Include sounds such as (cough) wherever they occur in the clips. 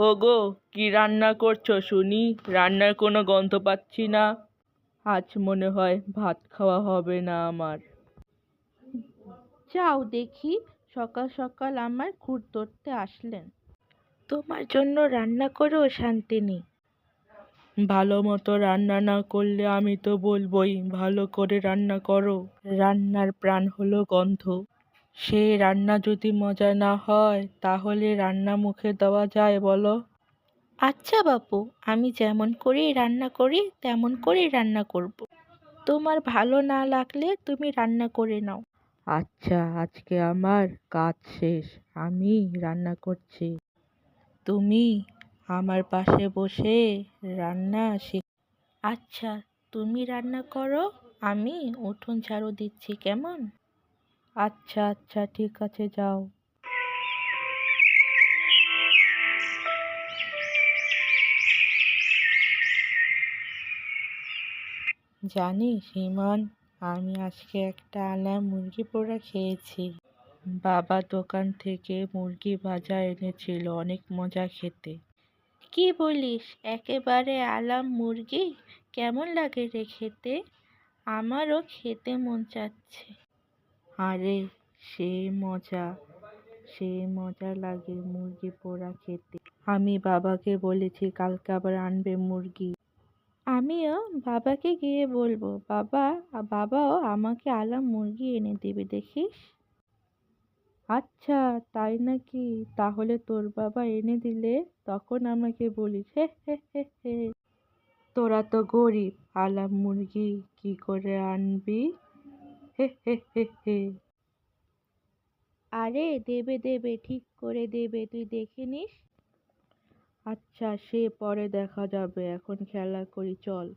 ওগো কি রান্না করছ শুনি? রান্নার কোনো গন্ধ পাচ্ছি না। আজ মনে হয় ভাত খাওয়া হবে না আমার। যাও দেখি সকাল সকাল আমার খুঁড় ধরতে আসলেন। তোমার জন্য রান্না করেও শান্তি নেই। ভালো মতো রান্না না করলে আমি তো বলবোই ভালো করে রান্না করো। রান্নার প্রাণ হলো গন্ধ। সে রান্না যদি মজা না হয় তাহলে রান্না মুখে দেওয়া যায় বলো। আচ্ছা বাপু আমি যেমন করেই রান্না করি তেমন করেই রান্না করব। তোমার ভালো না লাগলে তুমি রান্না করে নাও। আচ্ছা আজকে আমার কাজ শেষ আমি রান্না করছি। তুমি আমার পাশে বসে রান্না শিখ আচ্ছা তুমি রান্না করো আমি উঠোন ঝাড়ু দিচ্ছি কেমন? আচ্ছা আচ্ছা ঠিক আছে, যাও। জানিস, ইমন, আমি আজকে একটা আলা মুরগি পোড়া খেয়েছি। বাবা দোকান থেকে মুরগি ভাজা এনেছিল, অনেক মজা খেতে। কি বলিস, একেবারে আলাম মুরগি? কেমন লাগে রে খেতে? আমারও খেতে মন চাচ্ছে। আরে সেই মজা সেই মজা লাগে মুরগি পোড়া খেতে। আমি বাবাকে বলেছি, কালকে আবার আনবে মুরগি। আমিও বাবাকে গিয়ে বলব, বাবা, বাবাও আমাকে আলাম মুরগি এনে দেবে, দেখিস? আচ্ছা তাই নাকি? তাহলে তোর বাবা এনে দিলে তখন আমাকে বলিস, হে হে হে হে। তোরা তো গরিব, আলাম মুরগি কি করে আনবি? (laughs) আরে দেবে দেবে, ঠিক করে দেবে, তুই দেখে নিস। আচ্ছা সে পরে দেখা যাবে, এখন খেলা করি, চল।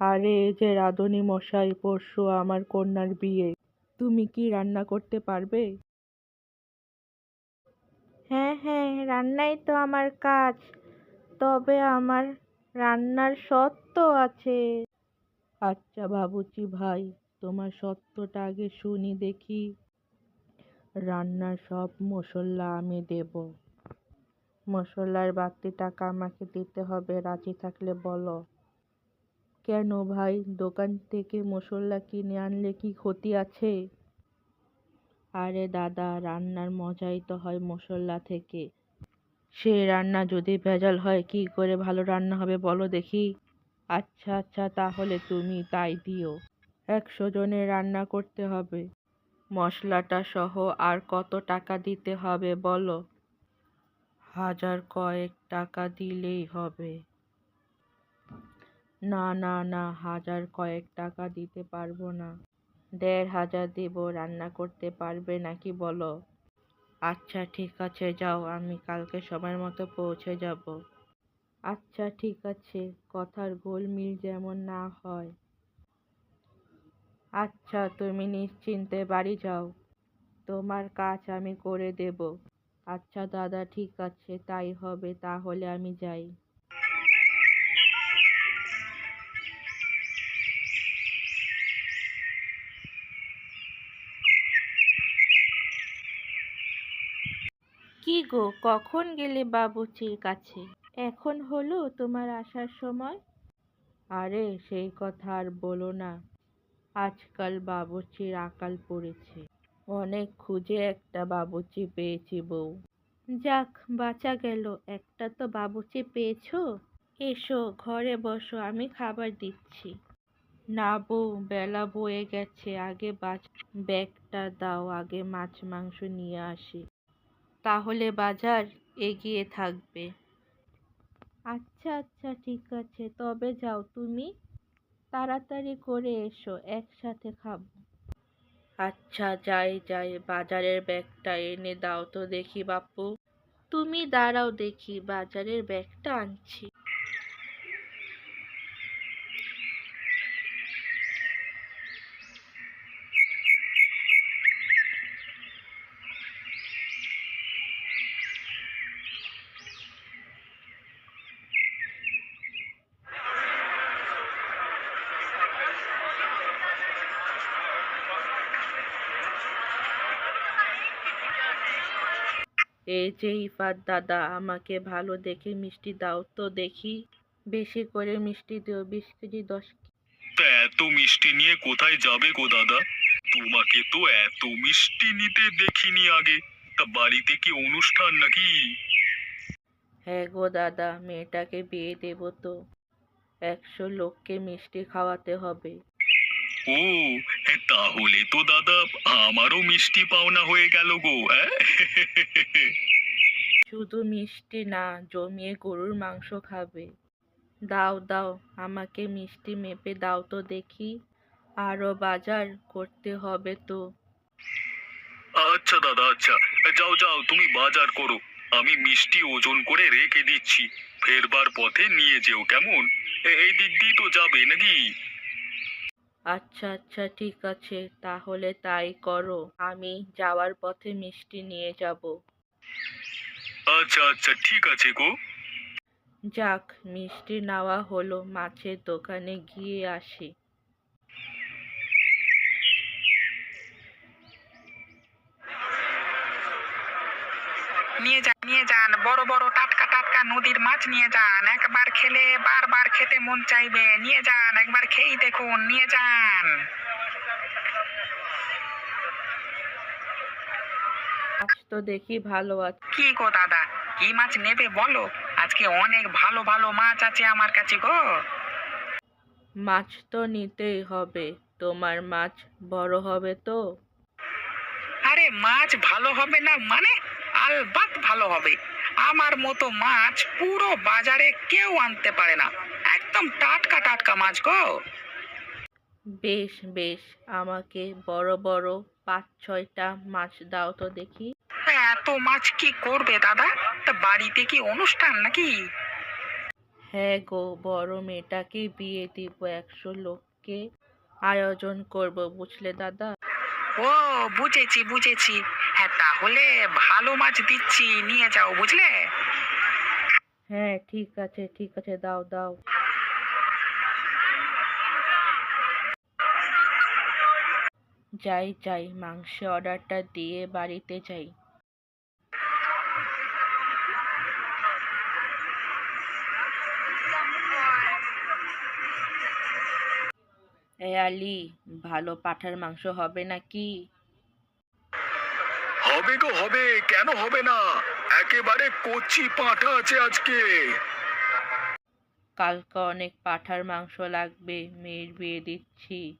আরে যে রাঁধুনি মশাই, পরশু আমার কন্যার বিয়ে। তুমি কি রান্না করতে পারবে? হ্যাঁ রান্নাই তো আমার কাজ। তবে আমার রান্নার সত্য আছে। আচ্ছা বাবুচি ভাই, তোমার সত্যটা আগে শুনি দেখি। রান্নার সব মশলা আমি দেব। মশলার বাড়তি টাকা আমাকে দিতে হবে, রাজি থাকলে বলো। কেন ভাই, দোকান থেকে মশলা কিনে আনলে কি ক্ষতি আছে? আরে দাদা, রান্নার মজাই তো হয় মশলা থেকে। সে রান্না যদি ভেজাল হয়, কি করে ভালো রান্না হবে বলো দেখি। আচ্ছা আচ্ছা তাহলে তুমি তাই দিও। একশো জনের রান্না করতে হবে। মশলাটা সহ আর কত টাকা দিতে হবে বলো। হাজার কয়েক টাকা দিলেই হবে। না না না, হাজার কয়েক টাকা দিতে পারব না। দেড় হাজার দেব, রান্না করতে পারবে নাকি বলো? আচ্ছা ঠিক আছে, যাও, আমি কালকে সময়ের মতো পৌঁছে যাব। আচ্ছা ঠিক আছে, কথার গোলমিল যেমন না হয়। আচ্ছা তুমি নিশ্চিন্তে বাড়ি যাও। তোমার কাজ আমি করে দেব। আচ্ছা দাদা, ঠিক আছে, তাই হবে, তাহলে আমি যাই। কি গো, কখন গেলে বাবুচির কাছে? এখন হলো তোমার আসার সময়? আরে, সেই কথা আর বলো না। আজকাল বাবুচির আকাল পড়েছে। অনেক খুঁজে একটা বাবুচি পেয়েছি বউ। যাক, বাঁচা গেল। একটা তো বাবুচি পেয়েছ? এসো, ঘরে বসো, আমি খাবার দিচ্ছি। না বউ, বেলা বয়ে গেছে, আগে বাজ ব্যাগটা দাও, আগে মাছ মাংস নিয়ে আসি। তাহলে বাজার এগিয়ে থাকবে। আচ্ছা আচ্ছা ঠিক আছে। তবে যাও তুমি। তাড়াতাড়ি করে এসো, একসাথে খাব। আচ্ছা যাই যাই, বাজারের ব্যাগটা এনে দাও তো দেখি বাপু। তুমি দাঁড়াও দেখি, বাজারের ব্যাগটা আনছি। এই যে ইফাত দাদা আমাকে ভালো দেখে মিষ্টি দাও তো দেখি। বেশি করে মিষ্টি দিও বিশ কেজি দশ তা এত মিষ্টি নিয়ে কোথায় যাবে গো দাদা? তোমাকে তো এত মিষ্টি নিতে দেখিনি আগে। তা বাড়িতে কি অনুষ্ঠান নাকি? হ্যাঁ গো দাদা মেয়েটাকে বিয়ে দেব তো। একশো লোককে মিষ্টি খাওয়াতে হবে। ও তাহলে তো দাদা আমারও মিষ্টি পাওনা হয়ে গেল গো অ্যাঁ? শুধু মিষ্টি না জমিয়ে গরুর মাংস খাবে। দাও দাও আমাকে মিষ্টি মেপে দাও তো দেখি। আরও বাজার করতে হবে তো। আচ্ছা দাদা আচ্ছা যাও যাও তুমি বাজার করো। আমি মিষ্টি ওজন করে রেখে দিচ্ছি। ফেরবার পথে নিয়ে যেও কেমন? এ- এই দিক দিয়ে তো যাবে নাকি? আচ্ছা আচ্ছা ঠিক আছে তাহলে তাই করো। আমি যাওয়ার পথে মিষ্টি নিয়ে যাব। আচ্ছা আচ্ছা ঠিক আছে গো। যাক মিষ্টি নেওয়া হলো মাছের দোকানে গিয়ে আসি। নিয়ে যান নিয়ে যান। বড় বড় টাটকা টাটকা নদীর মাছ নিয়ে যান। একবার খেলে বারবার খেতে মন চাইবে। নিয়ে যান একবার খেয়েই দেখুন নিয়ে যান। তো দেখি ভালো আছে। কি গো দাদা কি মাছ নেবে বলো? আজকে অনেক ভালো ভালো মাছ আছে আমার কাছে গো। মাছ তো নিতেই হবে। তোমার মাছ বড় হবে তো? আরে মাছ ভালো হবে না? মানে আলবাত ভালো হবে। আমার মতো মাছ পুরো বাজারে কেউ আনতে পারে না। একদম টাটকা টাটকা মাছ গো। বেশ বেশ আমাকে বড় বড় পাঁচ ছয়টা মাছ দাও তো দেখি। এত মাছ কি করবে দাদা? তা বাড়িতে কি অনুষ্ঠান নাকি? হ্যাঁ গো বড় মেয়েটাকে বিয়ে দিব একশো লোককে আয়োজন করব বুঝলে দাদা? ও বুঝেছি বুঝেছি। হ্যাঁ তাহলে ভালো মাছ দিচ্ছি, নিয়ে যাও, বুঝলে? হ্যাঁ ঠিক আছে ঠিক আছে, দাও দাও। যাই যাই মাংসের অর্ডারটা দিয়ে বাড়িতে যাই। এ আলি, ভালো পাঠার মাংস হবে নাকি? হবে গো হবে? কেন হবে না? একেবারে কচি পাঁঠা আছে আজকে। কালকে অনেক পাঠার মাংস লাগবে মেয়ের বিয়ে দিচ্ছি।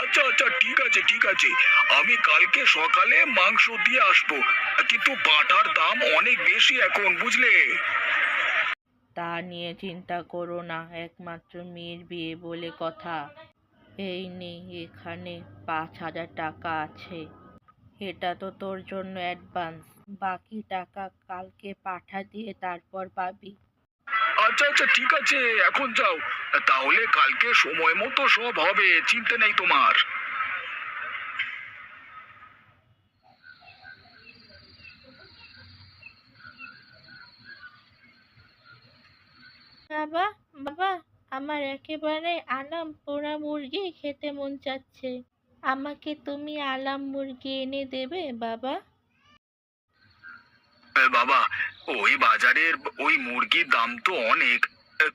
আচ্ছা আচ্ছা ঠিক আছে ঠিক আছে। আমি কালকে সকালে মাংস দিয়ে আসব। কিন্তু পাঁঠার দাম অনেক বেশি এখন বুঝলে? তা নিয়ে চিন্তা করো না একমাত্র মেয়ের বিয়ে বলে কথা। এই নে এখানে পাঁচ হাজার টাকা আছে। এটা তো তোর জন্য অ্যাডভান্স। বাকি টাকা কালকে পাঠা দিয়ে তারপর পাবি। আচ্ছা আচ্ছা ঠিক আছে এখন যাও। তাহলে কালকে সময় মতো সব হবে চিন্তা নেই তোমার। বাবা বাবা আমার একেবারে আনাম পোড়া মুরগি খেতে মন চাচ্ছে। আমাকে তুমি আলাম মুরগি এনে দেবে বাবা? এ বাবা ওই বাজারের ওই মুরগির দাম তো অনেক।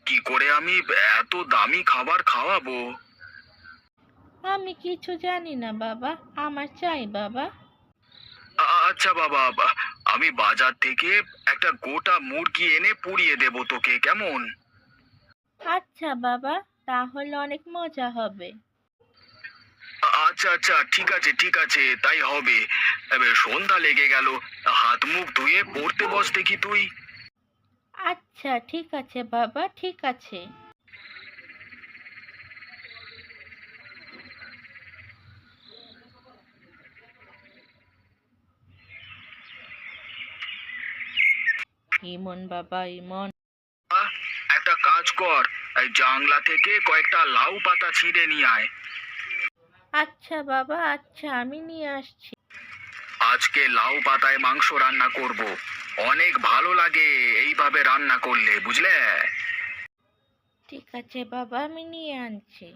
কি করে আমি এত দামি খাবার খাওয়াবো? আমি কিছু জানি না বাবা। আমার চাই বাবা। আ- আচ্ছা বাবা বা- আমি বাজার থেকে একটা গোটা মুরগি এনে পুড়িয়ে দেব তোকে কেমন? আচ্ছা বাবা তাহলে অনেক মজা হবে। আচ্ছা আচ্ছা ঠিক আছে ঠিক আছে তাই হবে। এবার সন্ধ্যা লেগে গেল। হাত মুখ ধুয়ে পড়তে বস দেখি তুই। আচ্ছা ঠিক আছে বাবা ঠিক আছে। ইমন বাবা ইমন। একটা কাজ কর। এই জাংলা থেকে কয়েকটা লাউ পাতা ছিঁড়ে নিয়ে আয়। আচ্ছা বাবা আচ্ছা আমি নিয়ে আসছি। আজকে লাউ পাতায় মাংস রান্না করব। অনেক ভালো লাগে এইভাবে রান্না করলে বুঝলে? ঠিক আছে বাবা আমি নিয়ে আনছি।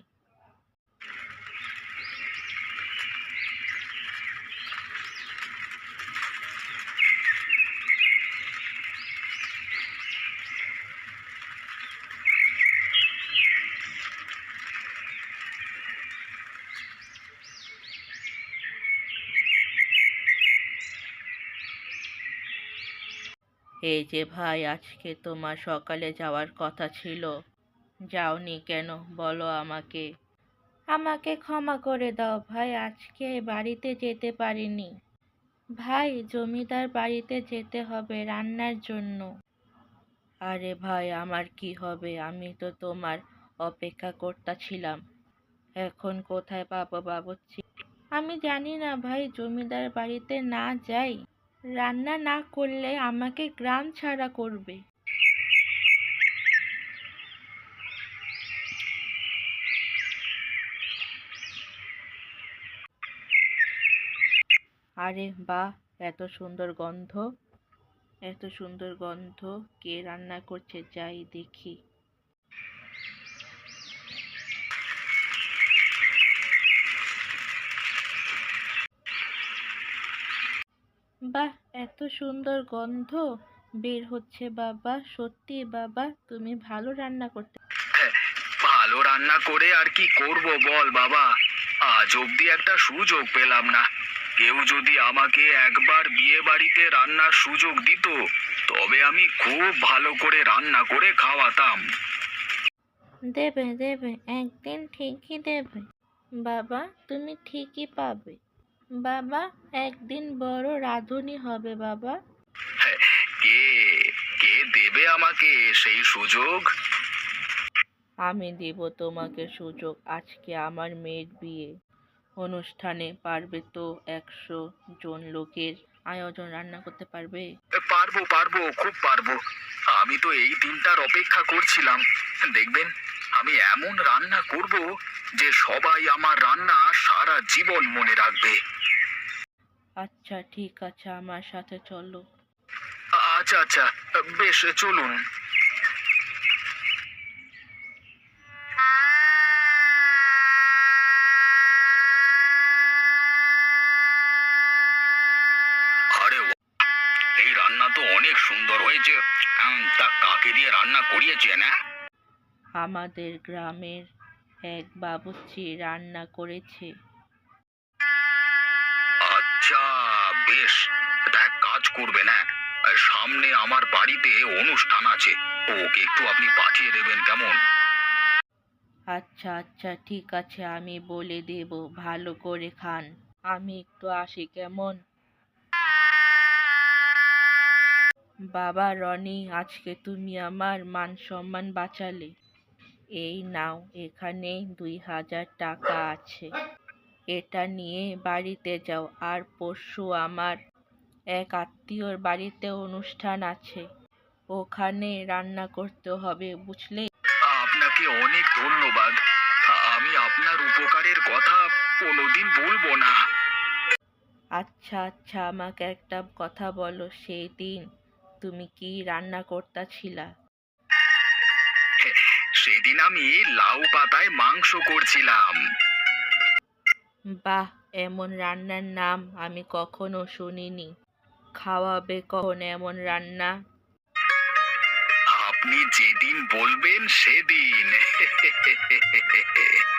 এই যে ভাই আজকে তোমার সকালে যাওয়ার কথা ছিল। যাওনি কেন? বলো আমাকে। আমাকে ক্ষমা করে দাও ভাই আজকে বাড়িতে যেতে পারিনি। ভাই জমিদার বাড়িতে যেতে হবে রান্নার জন্য। আরে ভাই আমার কি হবে? আমি তো তোমার অপেক্ষা করতেছিলাম। এখন কোথায় পাবো বাবুচ্ছি আমি জানি না ভাই জমিদার বাড়িতে না যাই। রান্না না করলে আমাকে গ্রাম ছাড়া করবে। আরে বাহ, এত সুন্দর গন্ধ। এত সুন্দর গন্ধ। কে রান্না করছে? যাই দেখি। বাহ এত সুন্দর গন্ধ বের হচ্ছে বাবা সত্যি বাবা তুমি ভালো রান্না করতে ভালো রান্না করে আর কি করব বল বাবা আজ অব্দি একটা সুযোগ পেলাম না। কেউ যদি আমাকে একবার বিয়ে বাড়িতে রান্নার সুযোগ দিত তবে আমি খুব ভালো করে রান্না করে খাওয়াতাম। দেবে দেবে একদিন ঠিকই দেবে। বাবা তুমি ঠিকই পাবে। বাবা একদিন বড় রাঁধুনি হবে বাবা। কে কে দেবে আমাকে সেই সুযোগ? আমি দেব তোমাকে সুযোগ আজকে আমার মেয়ের বিয়ে। অনুষ্ঠানে পারবে তো একশো জন লোকের আয়োজন রান্না করতে পারবে? পারব পারব খুব পারব। আমি তো এই দিনটার অপেক্ষা করছিলাম। দেখবেন আমি এমন রান্না করব যে সবাই আমার রান্না সারা জীবন মনে রাখবে। আচ্ছা ঠিক আছে আমার সাথে চলো। আচ্ছা আচ্ছা বেশ চলুন। আরে এই রান্না তো অনেক সুন্দর হয়েছে। তা কাকে দিয়ে রান্না করিয়েছে না আমাদের গ্রামের এক বাবুর্চি রান্না করেছে। আচ্ছা বেশ। তা এক কাজ করবে না সামনে আমার বাড়িতে অনুষ্ঠান আছে। ওকে একটু আপনি পাঠিয়ে দেবেন কেমন? আচ্ছা আচ্ছা ঠিক আছে আমি বলে দেব ভালো করে খান। আমি একটু আসি কেমন? বাবা রনি আজকে তুমি আমার মান সম্মান বাঁচালে। এই নাও এখানে দুই হাজার টাকা আছে। এটা নিয়ে বাড়িতে যাও। আর পরশু আমার এক আত্মীয়র বাড়িতে অনুষ্ঠান আছে। ওখানে রান্না করতে হবে বুঝলে? আপনাকে অনেক ধন্যবাদ। আমি আপনার উপকারের কথা কোনোদিন ভুলবো না। আচ্ছা আচ্ছা আমাকে একটা কথা বলো। সেই দিন তুমি কি রান্না করতেছিলা? সেদিন আমি লাউ পাতায় মাংস করছিলাম। বাহ এমন রান্নার নাম আমি কখনো শুনিনি। খাওয়াবে কখন এমন রান্না? আপনি যেদিন বলবেন সেদিন। (laughs)